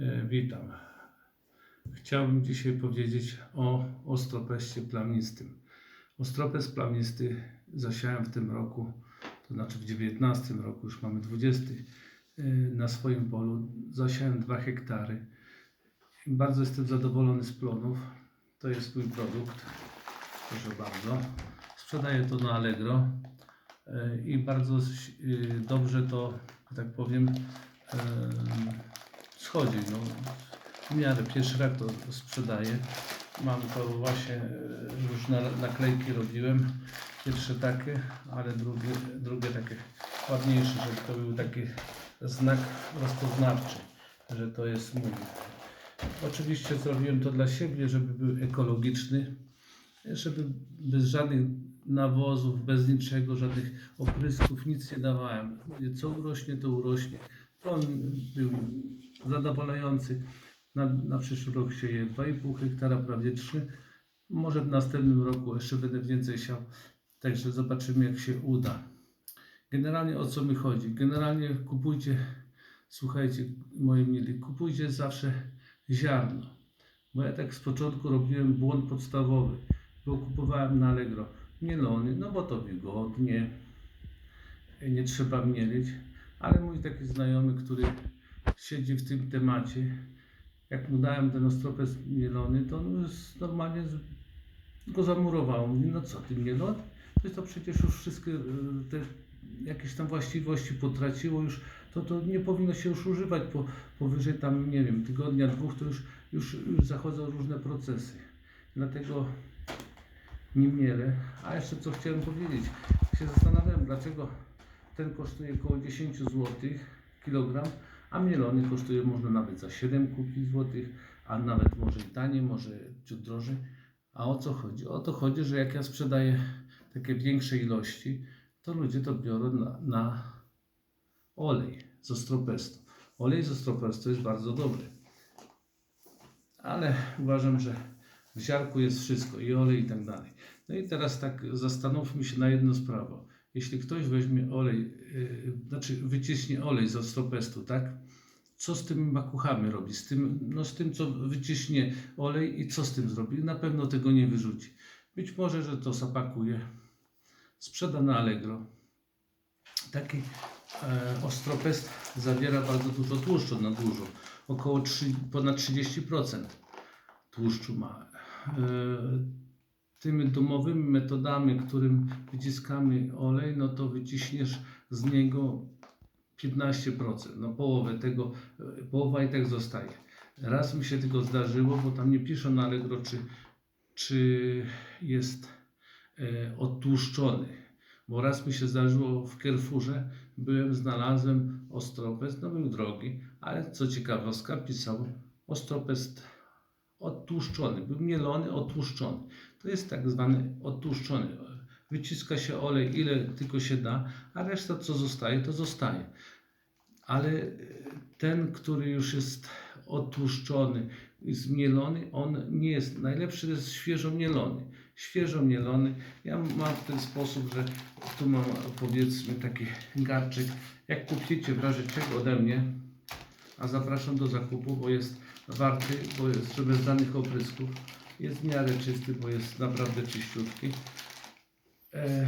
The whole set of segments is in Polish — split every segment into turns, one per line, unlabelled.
E, Witam. Chciałbym dzisiaj powiedzieć o ostropeście plamistym. Ostropest plamisty zasiałem w tym roku, to znaczy w 19 roku, już mamy 20, e, na swoim polu. Zasiałem 2 hektary. Bardzo jestem zadowolony z plonów. To jest mój produkt. Proszę bardzo. Sprzedaję to na Allegro e, i bardzo dobrze to, tak powiem, schodzi. No, w miarę pierwszy raz to sprzedaję. Mam to właśnie, e, już na, naklejki robiłem. Pierwsze takie, ale drugie, drugie takie ładniejsze, żeby to był taki znak rozpoznawczy, że to jest mój. Oczywiście zrobiłem to dla siebie, żeby był ekologiczny, żeby bez żadnych nawozów, bez niczego, żadnych oprysków, nic nie dawałem. Co urośnie, to urośnie. On był zadowalający. Na, na przyszły rok sieję 2,5 hektara, prawie 3. Może w następnym roku jeszcze będę więcej siał. Także zobaczymy, jak się uda. Generalnie o co mi chodzi? Generalnie kupujcie, słuchajcie, moi mili, kupujcie zawsze ziarno. Bo ja tak z początku robiłem błąd podstawowy, bo kupowałem na Allegro mielony, no bo to wygodnie, nie trzeba mielić. Ale mój taki znajomy, który siedzi w tym temacie, jak mu dałem ten ostropes mielony, to on normalnie go zamurowało. Mówi, no co ty mielony? To to przecież już wszystkie y, te jakieś tam właściwości potraciło już, to to nie powinno się już używać po, powyżej tam, nie wiem, tygodnia, dwóch, to już, już, już zachodzą różne procesy. Dlatego nie mielę. A jeszcze co chciałem powiedzieć, się zastanawiałem, dlaczego ten kosztuje około 10 zł kilogram, a mielony kosztuje można nawet za 7 kupić złotych, a nawet może i taniej, może ciut drożej. A o co chodzi? O to chodzi, że jak ja sprzedaję takie większe ilości, to ludzie to biorą na, na olej z ostropestu. Olej z ostropestu jest bardzo dobry. Ale uważam, że w ziarku jest wszystko, i olej, i tak dalej. No i teraz tak zastanówmy się na jedną sprawę. Jeśli ktoś weźmie olej, yy, znaczy wyciśnie olej z ostropestu, tak? Co z tymi makuchami robi? Z tym, no z tym, co wyciśnie olej i co z tym zrobi? Na pewno tego nie wyrzuci. Być może, że to zapakuje, sprzeda na Allegro. Taki e, ostropest zawiera bardzo dużo tłuszczu na dużo, około 3, ponad 30% tłuszczu ma. E, tymi domowymi metodami, którym wyciskamy olej, no to wyciśniesz z niego 15%, no połowę tego, połowa i tak zostaje. Raz mi się tylko zdarzyło, bo tam nie piszą na Allegro, czy, czy jest e, odtłuszczony. Bo raz mi się zdarzyło w Carrefourze, byłem, znalazłem ostropest, no był drogi, ale co ciekawostka, pisał ostropest odtłuszczony, był mielony, odtłuszczony. To jest tak zwany odtłuszczony. Wyciska się olej ile tylko się da, a reszta co zostaje, to zostaje. Ale e, ten, który już jest odtłuszczony zmielony, on nie jest najlepszy, to jest świeżo mielony. Świeżo mielony. Ja mam w ten sposób, że tu mam powiedzmy taki garczyk. Jak kupicie w razie czego ode mnie, a zapraszam do zakupu, bo jest warty, bo jest że bez żadnych oprysków. Jest w miarę czysty, bo jest naprawdę czyściutki. E,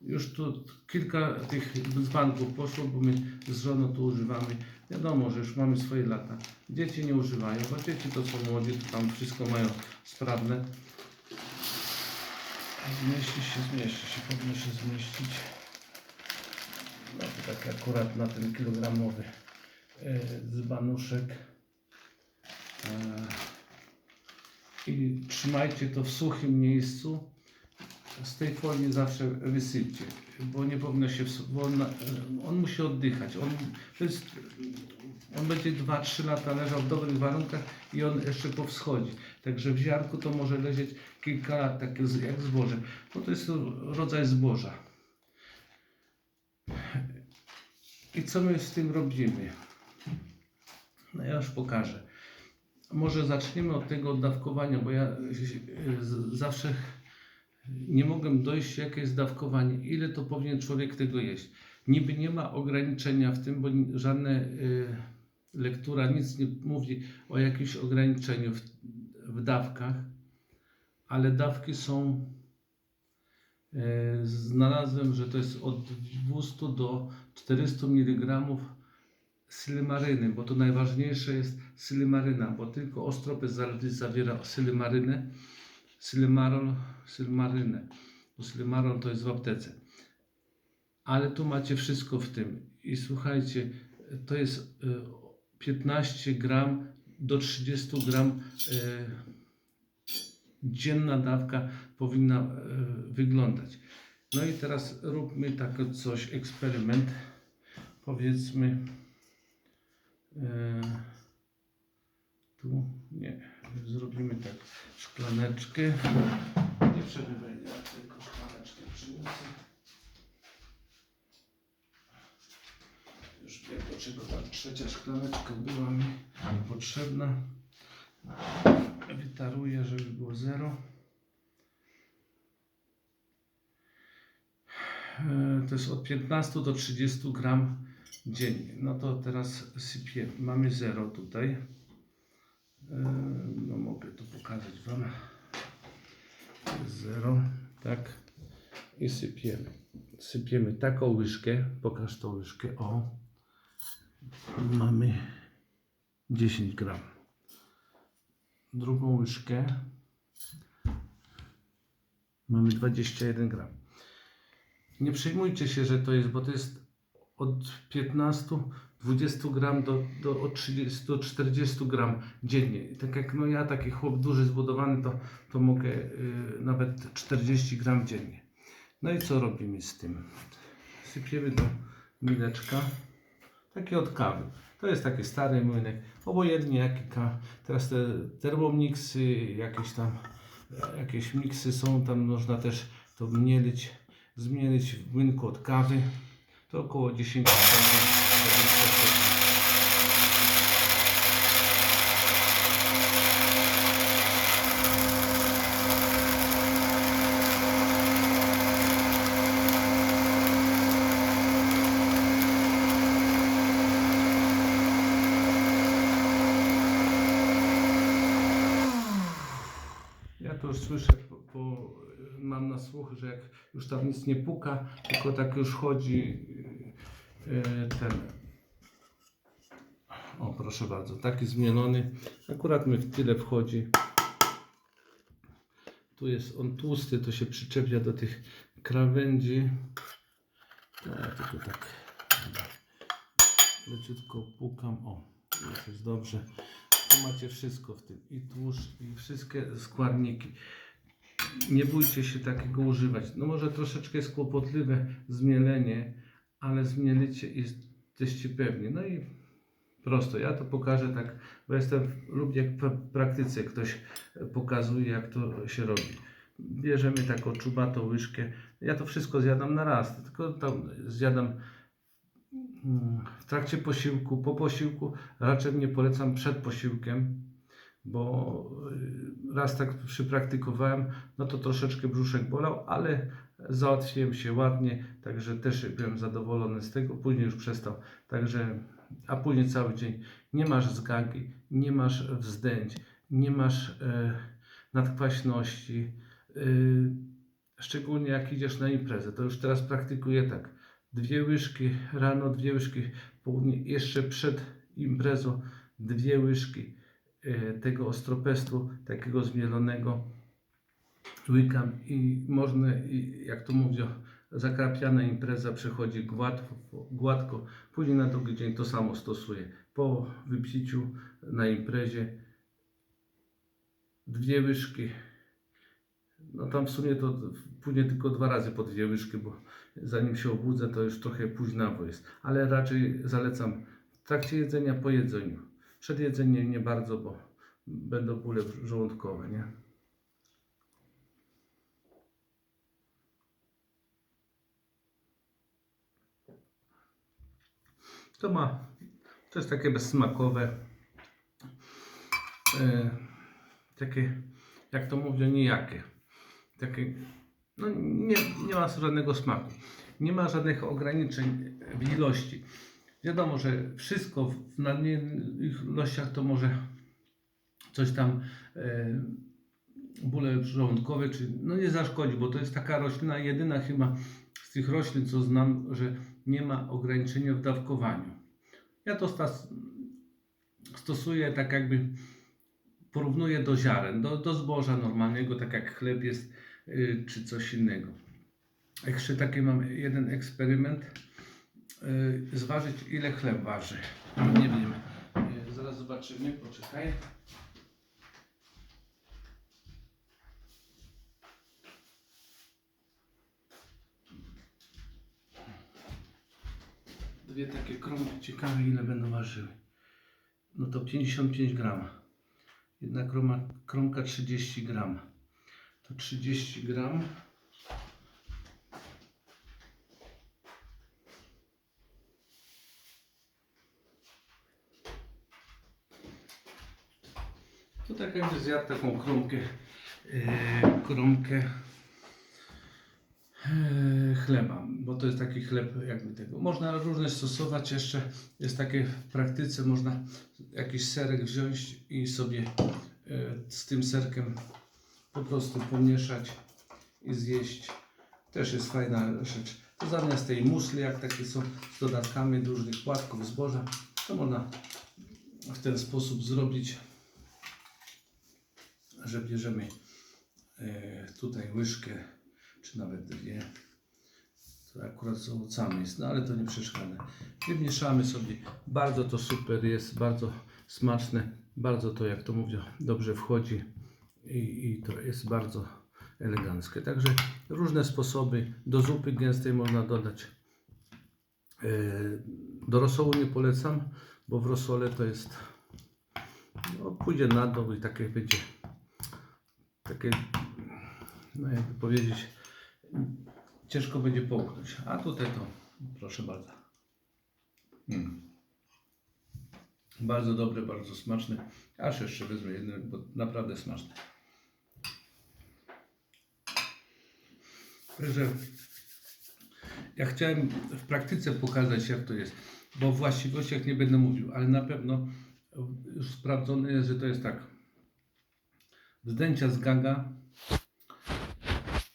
już tu kilka tych dzbanków poszło, bo my z żoną tu używamy. Wiadomo, że już mamy swoje lata. Dzieci nie używają, bo dzieci to są młodzi, to tam wszystko mają sprawne. Zmieści się, zmieści się, powinno się zmieścić. No to tak akurat na ten kilogramowy e, dzbanuszek. E, I trzymajcie to w suchym miejscu z tej folii zawsze wysypcie, bo nie powinno się, bo on, on musi oddychać. On, jest, on będzie 2-3 lata leżał w dobrych warunkach i on jeszcze powschodzi. Także w ziarku to może leżeć kilka lat, takie z- jak zboże. No to jest rodzaj zboża. I co my z tym robimy? No ja już pokażę. Może zaczniemy od tego dawkowania, bo ja z- zawsze nie mogę dojść, jakie jest dawkowanie, ile to powinien człowiek tego jeść. Niby nie ma ograniczenia w tym, bo żadne y, lektura nic nie mówi o jakimś ograniczeniu w, w dawkach, ale dawki są. E, znalazłem, że to jest od 200 do 400 mg sylimaryny, bo to najważniejsze jest sylimaryna, bo tylko ostropes za- zawiera sylimarynę, sylimarol, sylimarynę, bo sylimarol to jest w aptece. Ale tu macie wszystko w tym. I słuchajcie, to jest y, 15 gram do 30 gram y, dzienna dawka powinna y, wyglądać. No i teraz róbmy takie coś, eksperyment. Powiedzmy y, tu, nie, zrobimy tak, szklaneczkę. Nie przerywaj, ja tylko szklaneczkę przyniosę. Już wiem do czego ta trzecia szklaneczka była mi potrzebna. Witaruję, żeby było zero. E, To jest od 15 do 30 gram dziennie. No to teraz sypię. Mamy zero tutaj. No mogę to pokazać Wam. To jest Zero, tak. I sypiemy. Sypiemy taką łyżkę. Pokaż tą łyżkę. O. Mamy 10 gram. Drugą łyżkę. Mamy 21 gram. Nie przejmujcie się, że to jest, bo to jest od 15, 20 gram do, do od 30 do 40 gram dziennie. I Tak jak no ja, taki chłop duży, zbudowany, to, to mogę y, nawet 40 gram dziennie. No i co robimy z tym? Sypiemy do mileczka, takie od kawy. To jest taki stary młynek, obojętnie jaki ka. Teraz te termomiksy, jakieś tam, jakieś miksy są, tam można też to mielić, zmielić w młynku od kawy. To około 10 20%. Ja to już słyszę, mam na słuch, że jak już tam nic nie puka, tylko tak już chodzi yy, ten. O, proszę bardzo, taki zmielony. Akurat mi w tyle wchodzi. Tu jest on tłusty, to się przyczepia do tych krawędzi. No, tylko tak leciutko pukam. O, jest dobrze. Tu macie wszystko w tym. I tłuszcz, i wszystkie składniki. Nie bójcie się takiego używać. No może troszeczkę jest kłopotliwe zmielenie, ale zmielicie i jesteście pewni. No i prosto. Ja to pokażę tak, bo jestem, lubię jak w praktyce ktoś pokazuje, jak to się robi. Bierzemy taką czubatą łyżkę. Ja to wszystko zjadam na raz, tylko tam zjadam mm, w trakcie posiłku, po posiłku raczej nie polecam przed posiłkiem, bo y, raz tak przypraktykowałem, no to troszeczkę brzuszek bolał, ale załatwiłem się ładnie, także też byłem zadowolony z tego, później już przestał, także, a później cały dzień nie masz zgagi, nie masz wzdęć, nie masz e, nadkwaśności, y, szczególnie jak idziesz na imprezę, to już teraz praktykuję tak, dwie łyżki rano, dwie łyżki południe, jeszcze przed imprezą dwie łyżki. e, tego ostropestu, takiego zmielonego łykam i można, jak to mówią, zakrapiana impreza przechodzi gładko, gładko. Później na drugi dzień to samo stosuję. Po wypiciu na imprezie dwie łyżki. No tam w sumie to później tylko dwa razy po dwie łyżki, bo zanim się obudzę, to już trochę późnawo jest. Ale raczej zalecam w trakcie jedzenia, po jedzeniu. Przed jedzeniem nie bardzo, bo będą bóle żołądkowe, nie? To ma, to jest takie bezsmakowe, e, takie, jak to mówią, nijakie. Takie, no nie, nie ma żadnego smaku. Nie ma żadnych ograniczeń w ilości. Wiadomo, że wszystko w nadmiernych ilościach to może coś tam e, bóle żołądkowe, czy no nie zaszkodzi, bo to jest taka roślina jedyna chyba z tych roślin, co znam, że nie ma ograniczenia w dawkowaniu. Ja to stas- stosuję tak jakby porównuję do ziaren, do, do zboża normalnego, tak jak chleb jest, y, czy coś innego. Jeszcze taki mam jeden eksperyment, zważyć ile chleb waży. Nie wiem, Y, zaraz zobaczymy, poczekaj. Dwie takie kromki, ciekawe ile będą ważyły. No to 55 gram. Jedna kroma, kromka 30 gram. To 30 gram. To tak jakby zjadł taką kromkę, e, kromkę e, chleba, bo to jest taki chleb jakby tego. Można różne stosować jeszcze, jest takie w praktyce, można jakiś serek wziąć i sobie e, z tym serkiem po prostu pomieszać i zjeść. Też jest fajna rzecz. To zamiast tej musli, jak takie są z dodatkami różnych płatków, zboża, to można w ten sposób zrobić, że bierzemy e, tutaj łyżkę, czy nawet dwie. To akurat z owocami jest, no ale to nie przeszkadza. Wymieszamy sobie. Bardzo to super jest, bardzo smaczne. Bardzo to, jak to mówię, dobrze wchodzi i, i to jest bardzo eleganckie. Także różne sposoby. Do zupy gęstej można dodać. E, Do rosołu nie polecam, bo w rosole to jest no, pójdzie na dół i takie będzie takie, no jakby powiedzieć, ciężko będzie połknąć. A tutaj to, proszę bardzo. Mm. Bardzo dobre, bardzo smaczne. Aż jeszcze wezmę jedno, bo naprawdę smaczne. Także ja chciałem w praktyce pokazać, jak to jest, bo o właściwościach nie będę mówił, ale na pewno sprawdzone jest, że to jest tak. Zdjęcia z gaga.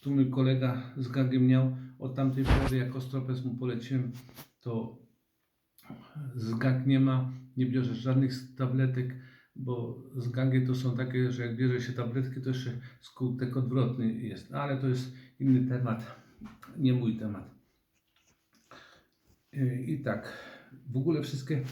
Tu mój kolega z gagiem miał. Od tamtej pory, jak ostropes mu poleciłem, to z gag nie ma. Nie bierzesz żadnych tabletek, bo z gangi to są takie, że jak bierze się tabletki, to jeszcze skutek odwrotny jest. Ale to jest inny temat, nie mój temat. Yy, I tak, w ogóle wszystkie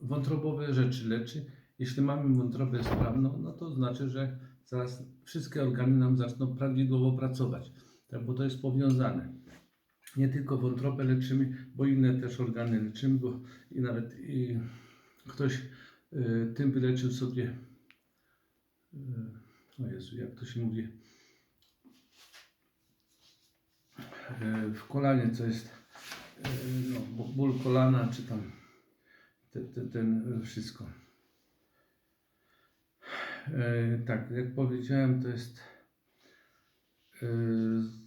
wątrobowe rzeczy leczy. Jeśli mamy wątrobę sprawną, no to znaczy, że zaraz wszystkie organy nam zaczną prawidłowo pracować, tak, bo to jest powiązane. Nie tylko wątrobę leczymy, bo inne też organy leczymy, bo i nawet i ktoś y, tym wyleczył sobie, y, o Jezu, jak to się mówi, y, w kolanie, co jest y, no, ból kolana, czy tam te, te, ten wszystko. E, tak, jak powiedziałem, to jest e,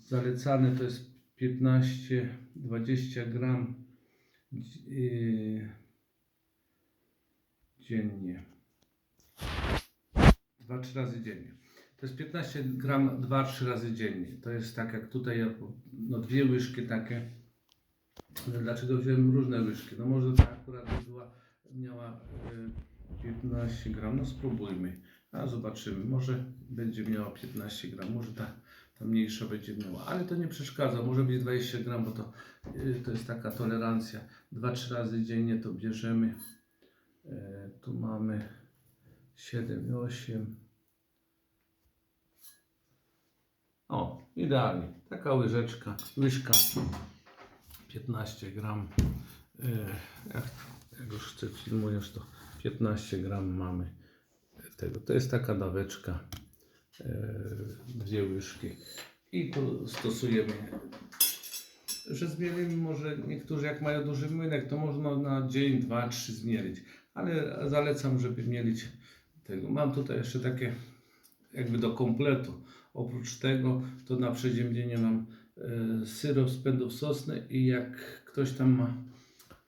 zalecane to jest 15-20 gram e, dziennie. 2-3 razy dziennie. To jest 15 gram 2-3 razy dziennie. To jest tak jak tutaj, no dwie łyżki takie. Dlaczego wziąłem różne łyżki? No może ta akurat by była, miała e, 15 gram, no spróbujmy. A zobaczymy, może będzie miała 15 gram, może ta, ta mniejsza będzie miała, ale to nie przeszkadza, może być 20 gram, bo to, y, to jest taka tolerancja. 2-3 razy dziennie to bierzemy. E, tu mamy 7 i 8. O, idealnie. Taka łyżeczka, łyżka 15 gram. E, jak, jak już ty filmujesz, to 15 gram mamy tego. To jest taka daweczka, e, dwie łyżki. I tu stosujemy, że zmielimy może niektórzy jak mają duży młynek, to można na dzień, dwa, trzy zmielić. Ale zalecam, żeby mielić tego. Mam tutaj jeszcze takie jakby do kompletu. Oprócz tego to na przeziębienie mam e, syrop z pędów sosny i jak ktoś tam ma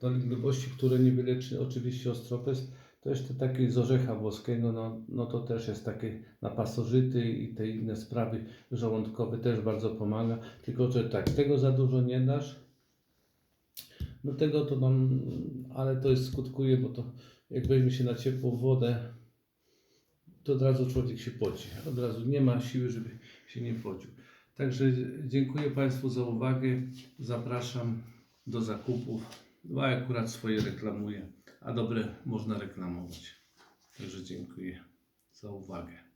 dolegliwości, które nie wyleczy oczywiście ostropes, to jeszcze taki z orzecha włoskiego, no, no to też jest takie na pasożyty i te inne sprawy żołądkowe też bardzo pomaga. Tylko, że tak, tego za dużo nie dasz. No tego to nam, ale to jest skutkuje, bo to jak weźmie się na ciepłą wodę, to od razu człowiek się poci. Od razu nie ma siły, żeby się nie pocił. Także dziękuję Państwu za uwagę. Zapraszam do zakupów. Bo ja akurat swoje reklamuję, a dobre można reklamować. Także dziękuję za uwagę.